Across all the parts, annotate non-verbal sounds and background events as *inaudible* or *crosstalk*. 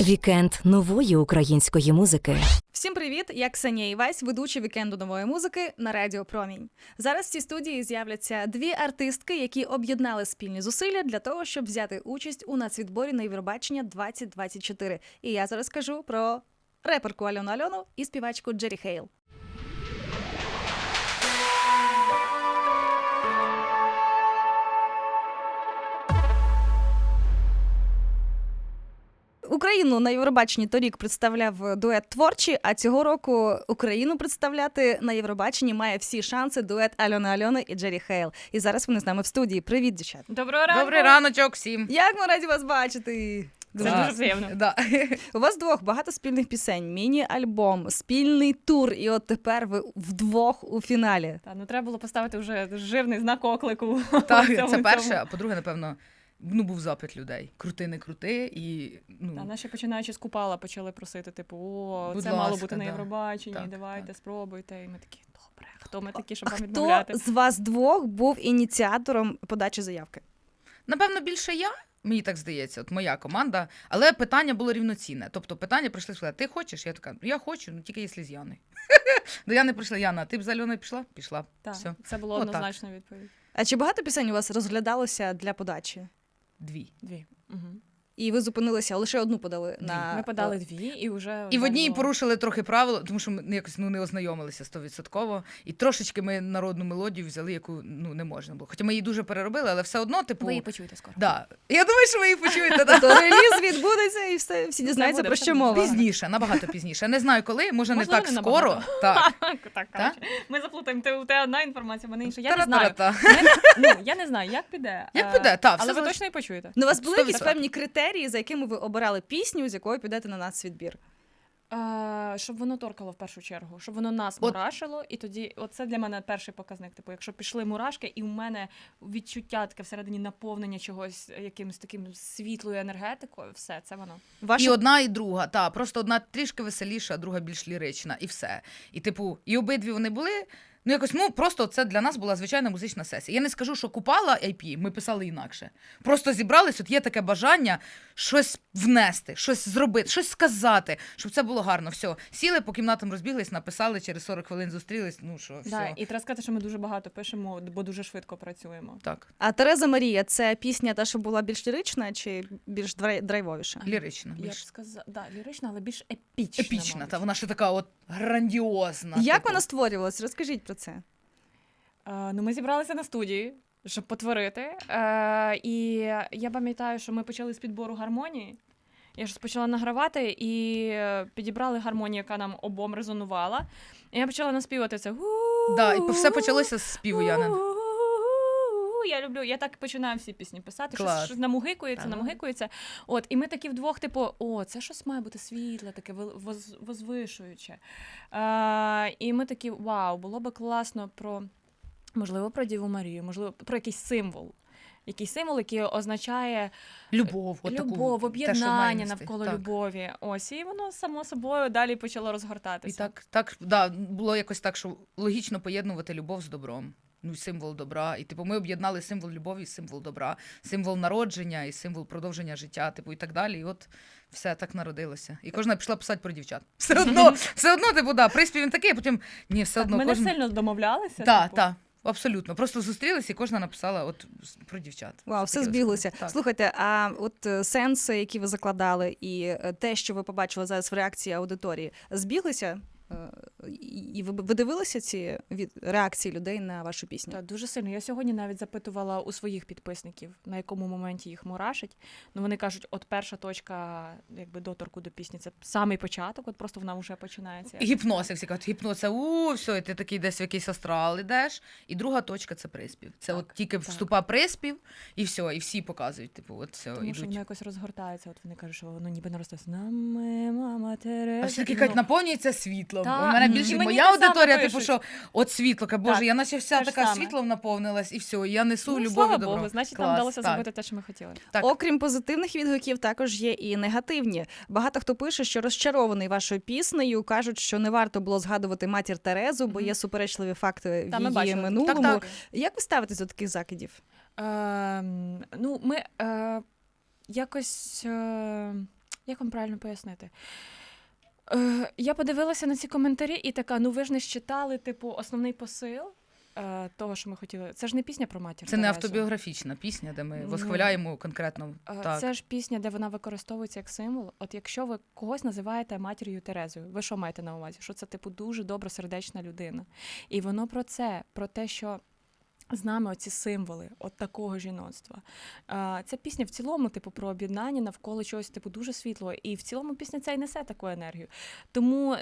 Вікенд нової української музики. Всім привіт! Я Ксенія Івась, ведуча вікенду нової музики на Радіо Промінь. Зараз в цій студії з'являться дві артистки, які об'єднали спільні зусилля для того, щоб взяти участь у нацвідборі на Євробачення 2024. І я зараз кажу про реперку Альону Альону і співачку Джері Хейл. Україну на Євробаченні торік представляв дует творчі, а цього року Україну представляти на Євробаченні має всі шанси дует Альони Альони і Джері Хейл. І зараз вони з нами в студії. Привіт, дівчат! Доброго ранку. Добрий раночок всім. Як ми раді вас бачити! Це Да. дуже приємно. Да. У вас двох багато спільних пісень, міні-альбом, спільний тур, і от тепер ви вдвох у фіналі. Та ну треба було поставити вже жирний знак оклику. Так, цьому це перше, а по-друге, напевно, ну був запит людей. Крути, не крути, і ну Та наші починаючи з купала почали просити, типу, о, Будь це мало ласка, бути на да. Євробаченні, Так, давайте, так. спробуйте. І ми такі, добре, хто ми такі, щоб А вам хто відмовляти? з вас двох був ініціатором подачі заявки? напевно більше я. Мені так здається, от моя команда, але питання було рівноцінне. Тобто питання прийшли сказали, ти хочеш? Я така, я хочу, ну тільки якщо з Яною. *laughs* До Яни прийшла Яна, а ти б з Альоною пішла? Пішла. Так, Все. це було Отак. однозначна відповідь. А чи багато пісень у вас розглядалося для подачі? Dvi. Dve. Uh mhm. -huh. І ви зупинилися, лише одну подали на Ми подали дві і вже І в одній було. порушили трохи правила, тому що ми якось ну не ознайомилися стовідсотково. І трошечки ми народну мелодію взяли, яку ну не можна було. Хоча ми її дуже переробили, але все одно, типу, Ви її почуєте скоро. да. Я думаю, що ви її почуєте. *laughs* Да. Тобто реліз відбудеться і все, всі дізнаються про що мова. Пізніше, набагато пізніше. Не знаю коли, може не так скоро. *laughs* Так. Так. Ми заплутаємо. Ти у тебе одна інформація, мене інша. Я не знаю. Ну, я не знаю, як піде. Як Е, піде, та, Але ви точно і почуєте. Ну, вас були якісь певні критерії, за якими ви обирали пісню, з якою підете на нацвідбір? Е, щоб воно торкало в першу чергу, щоб воно нас От- мурашило, і тоді оце для мене перший показник. Типу, якщо пішли мурашки, і у мене відчуття таке всередині наповнення чогось якимось таким світлою енергетикою, все це воно. Ваші І одна, і друга. Та, просто одна трішки веселіша, а друга більш лірична, і все. І, типу, і обидві вони були. Ну, якось, ну просто це для нас була звичайна музична сесія. Я не скажу, що купала IP, ми писали інакше. Просто зібрались, от є таке бажання щось внести, щось зробити, щось сказати, щоб це було гарно. Все, сіли по кімнатам розбіглись, написали, через 40 хвилин зустрілись. Ну що, все. Да, і треба сказати, що ми дуже багато пишемо, бо дуже швидко працюємо. Так, А Тереза Марія це пісня, та, що була більш лірична чи більш драй- драйвовіша? лірично. Я б Більш сказала, да, лірична, але більш епічна. епічна. мабуть. Та вона ще така от грандіозна. Як типу. вона створювалась? Розкажіть про це. Е, ну, ми зібралися на студії, щоб потворити. Е, і я пам'ятаю, що ми почали з підбору гармонії. Я ж почала награвати і підібрали гармонію, яка нам обом резонувала. І я почала наспівати це. Да, і все почалося з співу Яни. Я люблю, я так починаю всі пісні писати. Щось, Клас. щось намугикується, Ага. намугикується. От, і ми такі вдвох, типу, о, це щось має бути світле, таке воз, возвишуюче. Е, і ми такі, вау, було би класно про, можливо, про Діву Марію, можливо, про якийсь символ. Якийсь символ, який означає Любов, от любов, те, об'єднання навколо Так. любові. Ось, і воно само собою далі почало І розгортатися. так, так, да, було якось так, що логічно поєднувати любов з добром. Ну, символ добра. І типу, ми об'єднали символ любові і символ добра, символ народження і символ продовження життя, типу, і так далі. І от все так народилося. І кожна пішла писати про дівчат. *laughs* Все одно, все одно, типу, да, приспів він такий, а потім ні, все Так, одно ми не сильно домовлялися. Так, типу. так. Абсолютно, просто зустрілися, і кожна написала от про дівчат. Вау, все збіглося. так. Слухайте, а от е, сенси, які ви закладали, і е, те, що ви побачили зараз в реакції аудиторії, збіглися? Е, І ви, ви дивилися ці реакції людей на вашу пісню? Так, дуже сильно. Я сьогодні навіть запитувала у своїх підписників, на якому моменті їх мурашить. Ну вони кажуть, от перша точка, якби доторку до пісні, це самий початок, от просто вона вже починається. Гіпноз, як всі кажуть, гіпноз це у, все, і ти такий десь в якийсь астрал ідеш. І друга точка це приспів. Це Так, от тільки так. вступа приспів, і все, і всі показують, типу, от все, Тому що воно якось розгортається. От вони кажуть, що воно ніби наростає. З нами, мама Тереза. А всі такі І кажуть, наповнюється світлом. Так, У мене більше І мені моя те саме аудиторія, типу, пишуть. що от світло, каже, боже, Так, я наче вся те ж така саме. світлом наповнилась, і все, я несу Ну, любов слава і добро. Богу, значить, Клас, нам вдалося так. зробити те, що ми хотіли. Так. Окрім позитивних відгуків, також є і негативні. Багато хто пише, що розчарований вашою піснею, кажуть, що не варто було згадувати матір Терезу, бо Мгм. є суперечливі факти Та, в її бачили минулому. Так, так. Як ви ставитесь до таких закидів? Ем, ну, ми, е, якось. Е, як вам правильно пояснити? Е, я подивилася на ці коментарі і така: ну ви ж не считали, типу, основний посил е, того, що ми хотіли. Це ж не пісня про матір. Це не Терезу. автобіографічна пісня, де ми восхваляємо конкретно. Е, Так. Це ж пісня, де вона використовується як символ. От якщо ви когось називаєте матір'ю Терезою, ви що маєте на увазі? Що це типу дуже добросердечна людина. І воно про це, про те, що. З нами оці символи от такого жіноцтва. Ця пісня в цілому, типу, про об'єднання навколо чогось типу дуже світлого. І в цілому пісня ця й несе таку енергію. Тому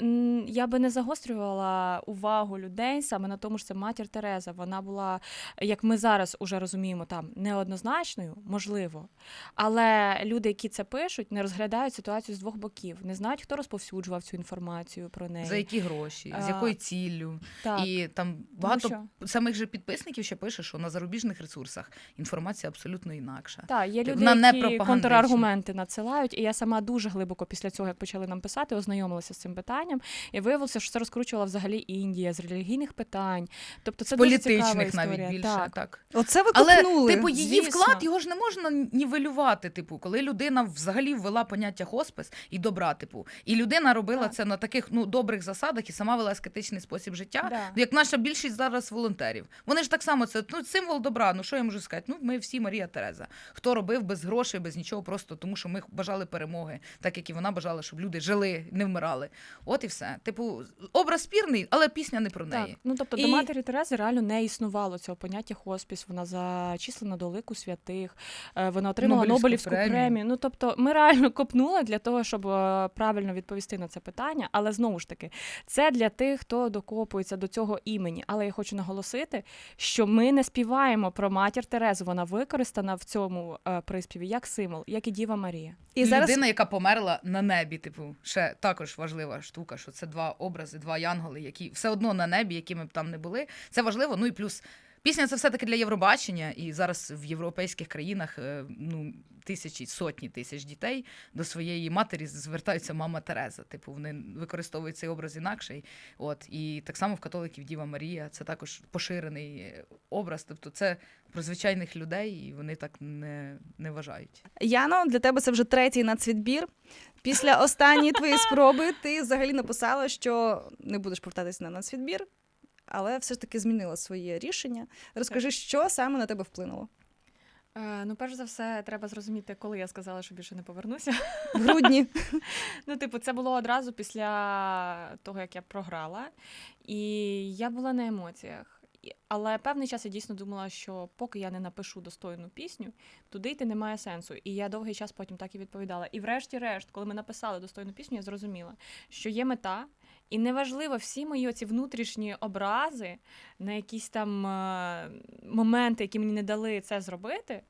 я би не загострювала увагу людей саме на тому, що це матір Тереза. Вона була, як ми зараз уже розуміємо, там неоднозначною, можливо. Але люди, які це пишуть, не розглядають ситуацію з двох боків, не знають, хто розповсюджував цю інформацію про неї. За які гроші, з якою ціллю. Так. І там багато що- самих же підписників ще пише, що на зарубіжних ресурсах інформація абсолютно інакша. Так, є люди, Вона не які контраргументи надсилають, і я сама дуже глибоко після цього, як почали нам писати, ознайомилася з цим питанням, і виявилося, що це розкручувала взагалі Індія з релігійних питань. Тобто це З дуже цікава політичних навіть більше. Так. Так. Оце ви Але типу її Звісно. вклад його ж не можна нівелювати. Типу, коли людина взагалі ввела поняття хоспис і добра, типу, і людина робила Так. це на таких ну добрих засадах і сама вела аскетичний спосіб життя. Да. Як наша більшість зараз волонтерів. Вони ж так само це ну, символ добра. Ну що я можу сказати? Ну ми всі Марія Тереза. Хто робив без грошей, без нічого, просто тому що ми бажали перемоги, так як і вона бажала, щоб люди жили, не вмирали. От і все. Типу, образ спірний, але пісня не про неї. Так, ну тобто І- до матері Терези реально не існувало цього поняття хоспіс. Вона зачислена до лику святих, е, вона отримала Нобелівську Нобелівську премію. премію. Ну тобто, ми реально копнули для того, щоб е, правильно відповісти на це питання. Але знову ж таки, це для тих, хто докопується до цього імені. Але я хочу наголосити, що ми не співаємо про матір Терезу. Вона використана в цьому е, приспіві як символ, як і Діва Марія. І зараз людина, яка померла на небі, типу, ще також важлива штука, що це два образи, два янголи, які все одно на небі, якими б там не були. Це важливо. Ну і плюс пісня це все таки для Євробачення, і зараз в європейських країнах е, ну. Тисячі сотні тисяч дітей до своєї матері звертаються мама Тереза. Типу, вони використовують цей образ інакший. От і так само в католиків Діва Марія це також поширений образ. Тобто, це про звичайних людей, і вони так не, не вважають. Яно, для тебе це вже третій нацвідбір. Після останньої твоєї *laughs* спроби ти взагалі написала, що не будеш повертатися на нацвідбір, але все ж таки змінила своє рішення. Розкажи, що саме на тебе вплинуло? Е, ну, перш за все, треба зрозуміти, коли я сказала, що більше не повернуся. В грудні. *laughs* Ну, типу, це було одразу після того, як я програла, і я була на емоціях. Але певний час я дійсно думала, що поки я не напишу достойну пісню, туди йти немає сенсу. І я довгий час потім так і відповідала. І врешті-решт, коли ми написали достойну пісню, я зрозуміла, що є мета, і неважливо всі мої оці внутрішні образи на якісь там е, моменти, які мені не дали це зробити.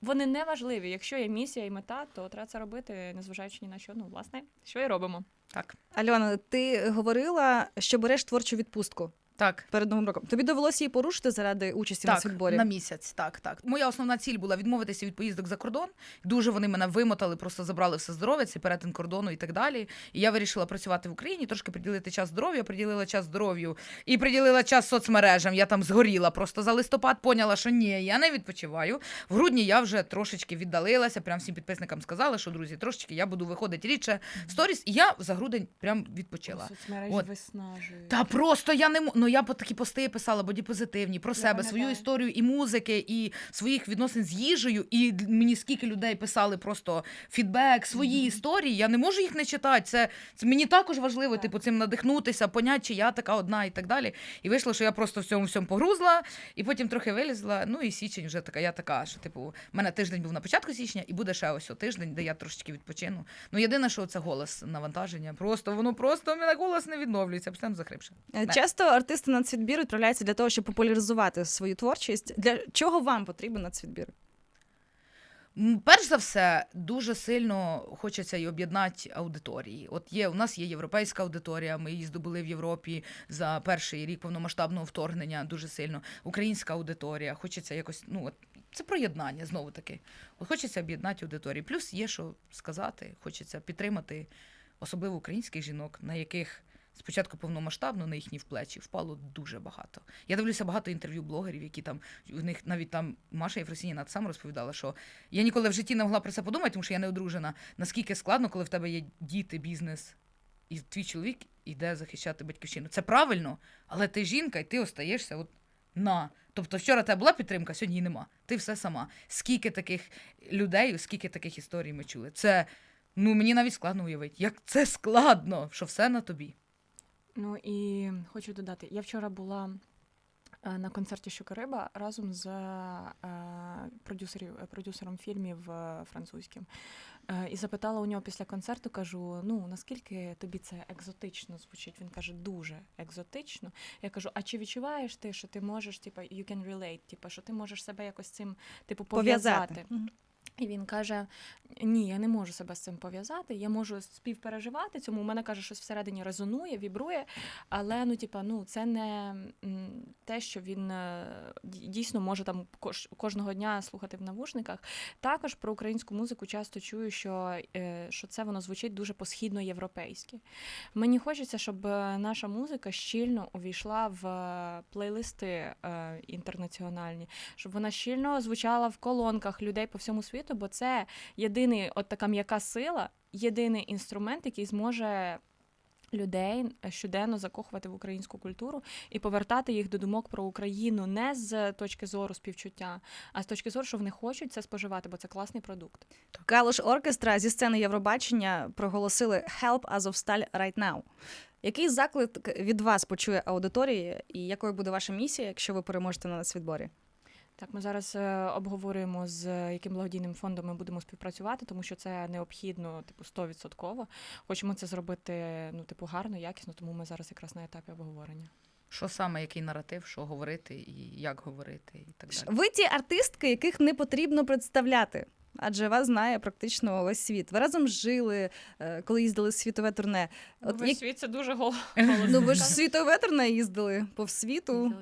Вони не важливі. Якщо є місія і мета, то треба це робити, незважаючи ні на що. Ну, власне, що і робимо. Так. Альона, ти говорила, що береш творчу відпустку Так. перед новим роком. Тобі довелося її порушити заради участі Так, нацвідборі? на місяць, так, так. Моя основна ціль була відмовитися від поїздок за кордон. Дуже вони мене вимотали, просто забрали все здоров'я, цей перетин кордону і так далі. І я вирішила працювати в Україні, трошки приділити час здоров'ю, приділила час здоров'ю і приділила час соцмережам. Я там згоріла просто за листопад, поняла, що ні, я не відпочиваю. В грудні я вже трошечки віддалилася. Прям всім підписникам сказала, що друзі, трошечки я буду виходити рідше в сторіс, і я за грудень прям відпочила. Соцмережі виснажують. Та просто я не ну я по такі пости писала бодіпозитивні про себе, свою історію і музики, і своїх відносин з їжею. І мені скільки людей писали просто фідбек, свої історії. Я не можу їх не читати. Це, це мені також важливо, типу, цим надихнутися, поняти, чи я така одна і так далі. І вийшло, що я просто в цьому всьому погрузла, і потім трохи вилізла. Ну і січень вже така, я така, що типу, в мене тиждень був на початку січня, і буде ще ось о тиждень, де я трошечки відпочину. Ну єдине, що це голос навантаження. Просто воно просто мене голос не відновлюється, постійно захрипше. Е, Не. Артисти нацвідбір відправляються для того, щоб популяризувати свою творчість. Для чого вам потрібен нацвідбір? Перш за все, дуже сильно хочеться і об'єднати аудиторії. От є у нас є європейська аудиторія. Ми її здобули в Європі за перший рік повномасштабного вторгнення. Дуже сильно. Українська аудиторія. Хочеться якось, ну от це проєднання знову таки. От хочеться об'єднати аудиторії. Плюс є що сказати. Хочеться підтримати особливо українських жінок, на яких Спочатку повномасштабно на їхні плечі впало дуже багато. Я дивлюся багато інтерв'ю блогерів, які там у них навіть там Маша Єфросініна сам розповідала, що я ніколи в житті не могла про це подумати, тому що я не одружена. Наскільки складно, коли в тебе є діти, бізнес, і твій чоловік іде захищати батьківщину. Це правильно, але ти жінка, і ти остаєшся от на. Тобто вчора тебе була підтримка, сьогодні її нема. Ти все сама. Скільки таких людей, скільки таких історій ми чули. Це ну мені навіть складно уявити. Як це складно, що все на тобі. Ну і хочу додати, я вчора була е, на концерті Щукариба разом з е, продюсерів, продюсером фільмів е, французьким. Е, І запитала у нього після концерту, кажу: ну наскільки тобі це екзотично звучить? Він каже, дуже екзотично. Я кажу: а чи відчуваєш ти, що ти можеш, типа, you can relate, типа, що ти можеш себе якось цим типу пов'язати? Мгм. І він каже: Ні, я не можу себе з цим пов'язати. Я можу співпереживати цьому. У мене каже, щось всередині резонує, вібрує. Але ну, типа, ну це не те, що він е, дійсно може там кожного дня слухати в навушниках. Також про українську музику часто чую, що, е, що це воно звучить дуже по-східноєвропейськи. Мені хочеться, щоб е, наша музика щільно увійшла в плейлисти інтернаціональні, щоб вона щільно звучала в колонках людей по всьому світу, бо це єдиний, от така м'яка сила, єдиний інструмент, який зможе. Людей щоденно закохувати в українську культуру і повертати їх до думок про Україну не з точки зору співчуття, а з точки зору, що вони хочуть це споживати, бо це класний продукт. Калуш оркестра зі сцени Євробачення проголосили Help Azovstal right now. Який заклик від вас почує аудиторії, і якою буде ваша місія, якщо ви переможете на нацвідборі? Так, ми зараз е, обговорюємо з яким благодійним фондом ми будемо співпрацювати, тому що це необхідно, типу, 100%. Хочемо це зробити ну, типу, гарно, якісно, тому ми зараз якраз на етапі обговорення. Що саме, який наратив, що говорити і як говорити, і так далі. Ви ті артистки, яких не потрібно представляти. Адже вас знає практично весь світ. Ви разом жили, е, коли їздили в світове турне. От Весь як- світ це дуже *laughs* голо. Ну ви ж в світове турне їздили по світу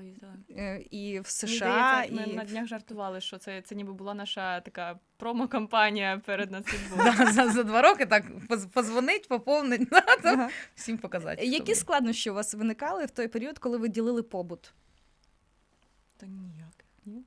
е, і в США, Ми і на днях жартували, що це, це ніби була наша така промо-кампанія перед *laughs* нацвідбором. Да, за, за два роки так поз- позвонить, поповнить, *laughs* Ага. всім показати. які ви. складнощі у вас виникали в той період, коли ви ділили побут? Та ніяк. Ні?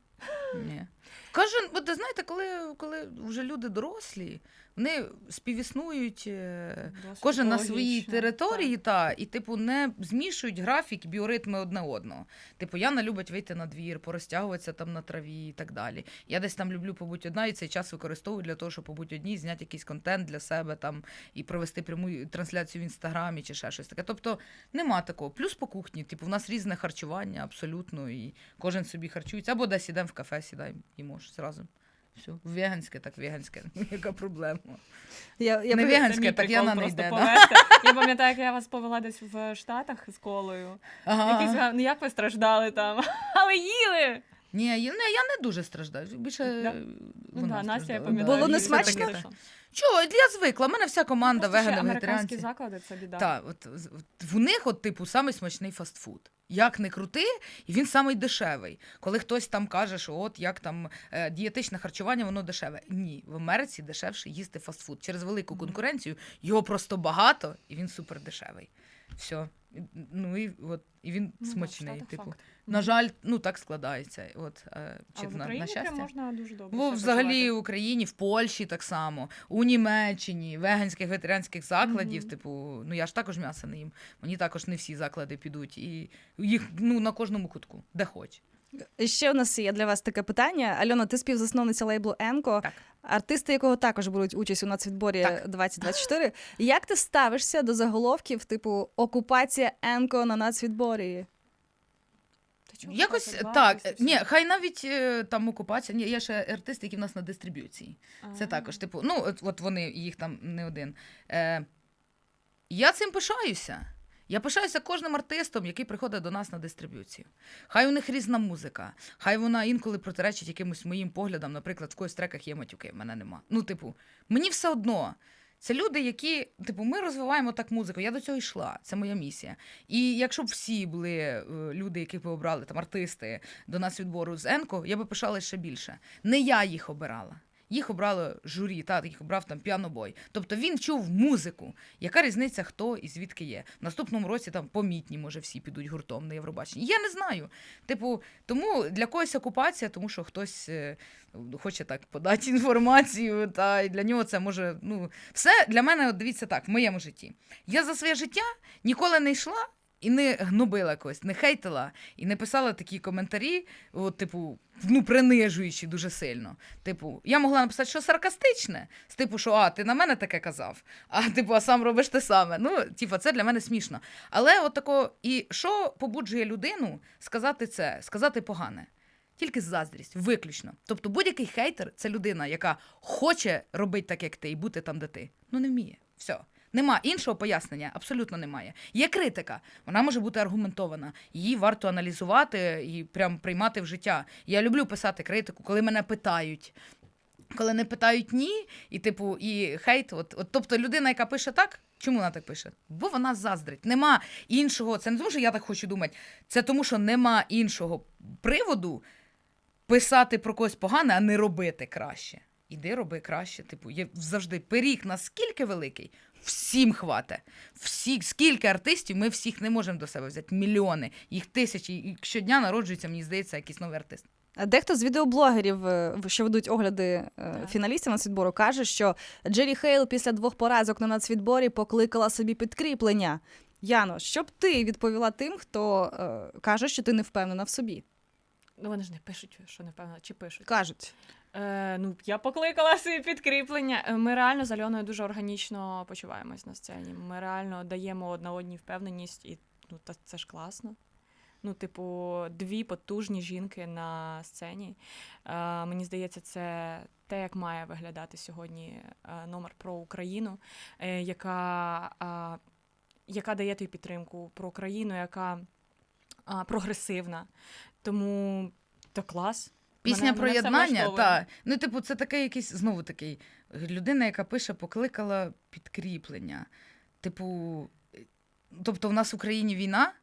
Ні. Кожен, бо ти знаєте, коли, коли вже люди дорослі, вони співіснують. е, Досить Кожен на своїй території, та, і, типу, не змішують графік, біоритми одне одного. Типу, Яна любить вийти на двір, порозтягуватися там на траві і так далі. Я десь там люблю побути одна, і цей час використовую для того, щоб побути одній, зняти якийсь контент для себе там і провести пряму трансляцію в інстаграмі чи ще щось таке. Тобто нема такого. Плюс по кухні, типу, в нас різне харчування абсолютно, і кожен собі харчується. Або десь ідемо в кафе, сідаємо, їмо ж зразу. Все, веганське, так веганське. *laughs* Яка проблема? Я, я Не пов- веган- Це мій так я на не йде, да? повести. Я пам'ятаю, як я вас повела десь в Штатах з колою. Ага. Якийсь га- ну як ви страждали там, *laughs* але їли. Ні, я, не, я не дуже страждаю. Більше Да. Ну да, Настя, я пам'ятаю. Було не смачно? Чого? Я звикла. У мене вся команда Просто ще вегани, американські вегетаріанці. заклади це біда. Так, от з- от в них, от, типу, самий смачний фастфуд. Як не крути, і він самий дешевий. Коли хтось там каже, що от як там е, дієтичне харчування, воно дешеве. Ні, в Америці дешевше їсти фастфуд. Через велику конкуренцію його просто багато, і він супер дешевий. Все. Ну і от і він Ну да, смачний. Штатах типу, факт. На жаль, ну так складається. От е, чи А в на, на щастя. прям можна дуже добре. Бо взагалі в Україні, в Польщі так само, у Німеччині, веганських ветеранських закладів, Мгм. типу, ну я ж також м'яса не їм. Мені також не всі заклади підуть. І їх ну на кожному кутку, де хоч. Ще у нас є для вас таке питання. Альона, ти співзасновниця лейблу Енко, Так. артисти якого також беруть участь у нацвідборі Так. 2024. Як ти ставишся до заголовків типу окупація Енко на нацвідборі? Чого Якось? Два так. Ні, хай навіть е, там окупація. Ні, є ще артисти, які в нас на дистриб'юції. Це також, типу, ну, от, от вони, їх там не один. Е, я цим пишаюся. Я пишаюся кожним артистом, який приходить до нас на дистриб'юцію. Хай у них різна музика, хай вона інколи протиречить якимось моїм поглядам. Наприклад, в когось треках є матюки, в мене нема. Ну, типу, мені все одно. Це люди, які, типу, ми розвиваємо так музику. Я до цього йшла. Це моя місія. І якщо б всі були е, люди, яких ви обрали, там артисти до нас відбору з Енко, я би пишала ще більше. Не я їх обирала. Їх обрало журі, та їх обрав там піанобой. Тобто він чув музику. Яка різниця, хто і звідки є? В наступному році там помітні, може, всі підуть гуртом на Євробачення. Я не знаю. Типу, тому для когось окупація, тому що хтось е, хоче так подати інформацію, та і для нього це може. Ну, все для мене, от дивіться так, в моєму житті. Я за своє життя ніколи не йшла. І не гнобила когось, не хейтила, і не писала такі коментарі, от, типу, ну, принижуючи дуже сильно. Типу, я могла написати, що саркастичне, з типу, що а, ти на мене таке казав, а типу, а сам робиш те саме. Ну, типу, це для мене смішно. Але от тако, і що побуджує людину сказати це, сказати погане? Тільки заздрість, виключно. Тобто будь-який хейтер це людина, яка хоче робити так, як ти, і бути там, де ти. Ну не вміє. Все. Нема іншого пояснення, абсолютно немає. Є критика, вона може бути аргументована. Її варто аналізувати і прям приймати в життя. Я люблю писати критику, коли мене питають. Коли не питають ні, і типу, і хейт, от, от тобто людина, яка пише так, чому вона так пише? Бо вона заздрить. Нема іншого. Це не тому, що я так хочу думати. Це тому, що нема іншого приводу писати про когось погане, а не робити краще. Іди роби краще. Типу, є завжди пиріг наскільки великий, всім хвате. Всі, скільки артистів, ми всіх не можемо до себе взяти. Мільйони, їх тисячі. І щодня народжується, мені здається, якийсь новий артист. Дехто з відеоблогерів, е, що ведуть огляди е, Так. фіналістів нацвідбору, каже, що Джері Хейл після двох поразок на нацвідборі покликала собі підкріплення. Яно, що б ти відповіла тим, хто е, каже, що ти не впевнена в собі? Ну вони ж не пишуть, що не впевнена, чи пишуть. Кажуть. Е, ну, я покликала *laughs* собі підкріплення. Е, Ми реально з Альоною дуже органічно почуваємось на сцені. Ми реально даємо одна одній впевненість, і ну, та це ж класно. Ну, типу, дві потужні жінки на сцені. Е, мені здається, це те, як має виглядати сьогодні е, номер про Україну, е, яка, е, яка дає тобі підтримку про Україну, яка прогресивна. Тому то клас. Пісня Мене- про мене єднання, влаштовує. та ну, типу, це таке якийсь знову такий людина, яка пише, покликала підкріплення. Типу, тобто, в нас в Україні війна,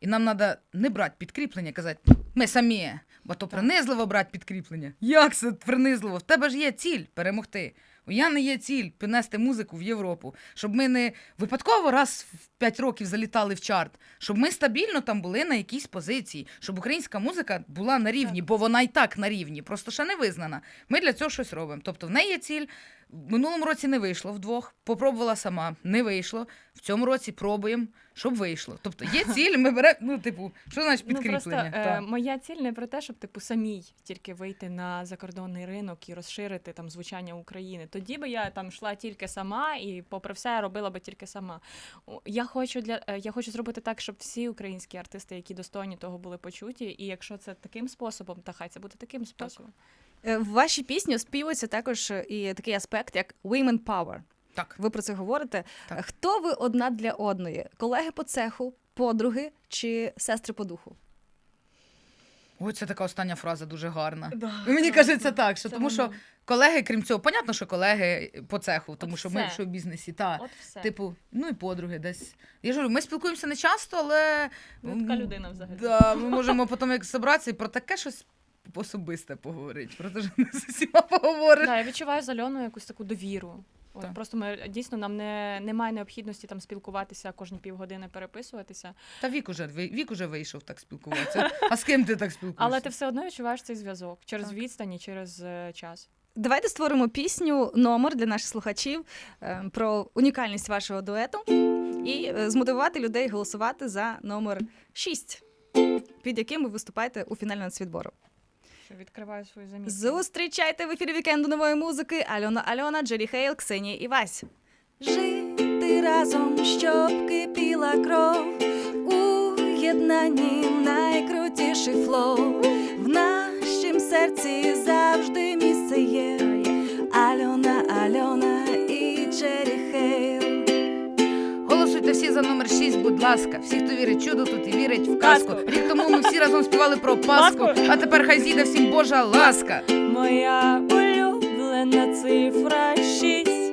і нам треба не брати підкріплення, казати, ми самі, бо то принизливо брати підкріплення. Як це принизливо? В тебе ж є ціль перемогти. У Яни є ціль принести музику в Європу, щоб ми не випадково раз в 5 років залітали в чарт, щоб ми стабільно там були на якійсь позиції, щоб українська музика була на рівні, бо вона і так на рівні, просто ще не визнана. Ми для цього щось робимо. Тобто в неї є ціль. В минулому році не вийшло вдвох, попробувала сама, не вийшло. В цьому році пробуємо, щоб вийшло. Тобто є *laughs* ціль, ми беремо, ну, типу, що значить Ну, просто підкріплення? е, моя ціль не про те, щоб типу самій тільки вийти на закордонний ринок і розширити там звучання України. Тоді би я там йшла тільки сама, і попри все я робила би тільки сама. Я хочу для е, я хочу зробити так, щоб всі українські артисти, які достойні того, були почуті. І якщо це таким способом, та хай це буде таким способом. Е, В вашій пісні співається також е, і такий аспект, як women power. Так. Ви про це говорите. Так. Е, Хто ви одна для одної? Колеги по цеху, подруги чи сестри по духу? Ой, це така остання фраза дуже гарна. Да, Мені кажеться так, що Це тому що колеги, крім цього, понятно, що колеги по цеху, тому От що ми все. в шоу-бізнесі, та. От все. Типу, ну і подруги десь. Я ж говорю, ми спілкуємося не часто, але. Ви така людина взагалі. Да, ми можемо потім як зібратися і про таке щось особисте поговорити. Про те, що не з усіма поговориш. Да, я відчуваю з Альоною якусь таку довіру. От, Так. просто ми дійсно нам не немає необхідності там спілкуватися кожні півгодини, переписуватися. Та вік уже, вік уже вийшов так спілкуватися. А з ким ти так спілкуєшся? Але ти все одно відчуваєш цей зв'язок через Так. відстань і через е, час. Давайте створимо пісню, номер для наших слухачів е, про унікальність вашого дуету і е, змотивувати людей голосувати за номер 6, під яким ви виступаєте у фіналі нацвідбору. Що відкриваю свою замітку. Зустрічайте в ефірі вікенду нової музики Альона Альона, Джері Хейл, Ксенія і Вась. Жити разом, щоб кипіла кров, у єднанні найкрутіший флоу. В нашім серці завжди місце є. Альона, Альона Голосуйте за номер 6, будь ласка. Всі, хто вірить чудо, тут і вірить в казку. Рік тому ми всі разом співали про Пасху, а тепер хай зійде всім Божа ласка. Моя улюблена цифра шість,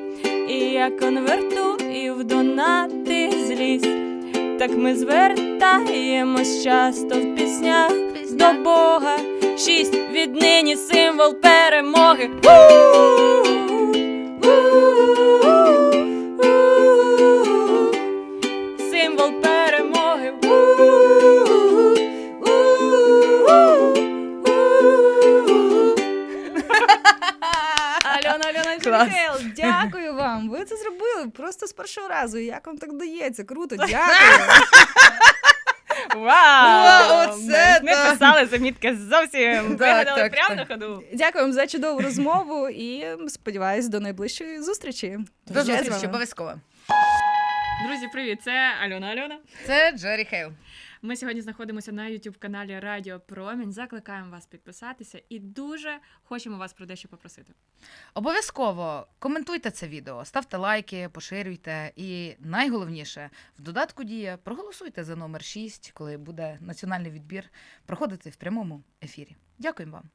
і я конвертую в донати злість. Так ми звертаємось часто в піснях до Бога. Шість віднині символ перемоги. Символ разу. Як вам так дається. Круто, *laughs* дякую. Вау! Вау, оце Ми так. писали замітки зовсім вигадали так, прямо так. на ходу. Дякую вам за чудову розмову і сподіваюсь до найближчої зустрічі. До зустрічі, обов'язково. Друзі, привіт! Це Альона Альона. Це Джері Хейл. Ми сьогодні знаходимося на youtube каналі Радіо Промінь. Закликаємо вас підписатися і дуже хочемо вас про дещо попросити. Обов'язково коментуйте це відео, ставте лайки, поширюйте. І найголовніше в додатку дія проголосуйте за номер 6, коли буде національний відбір проходити в прямому ефірі. Дякуємо вам.